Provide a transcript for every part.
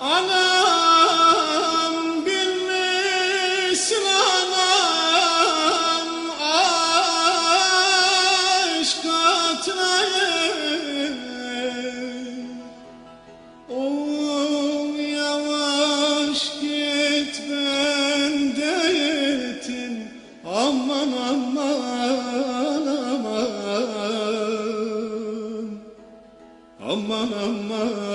Anam bilmişsin anam aşk atlayı Oğul yavaş git ben de yetim. Aman aman aman. Aman aman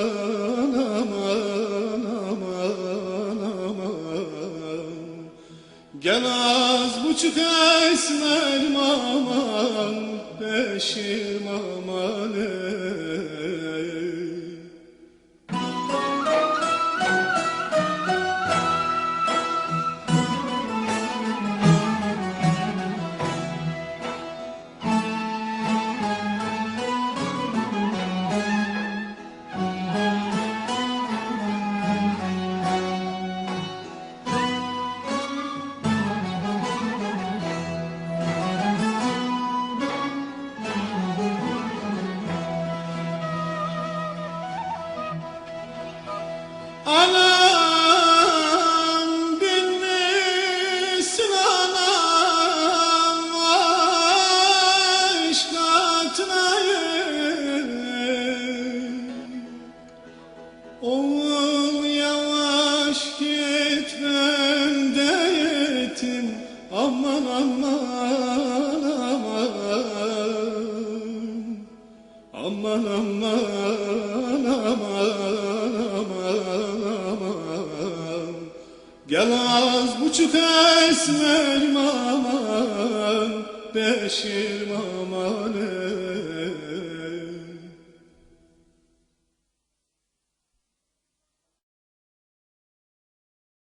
Gel az buçuk esmerim aman Beşim aman Anam Gel az buçuk esmerim aman Beşirim aman ey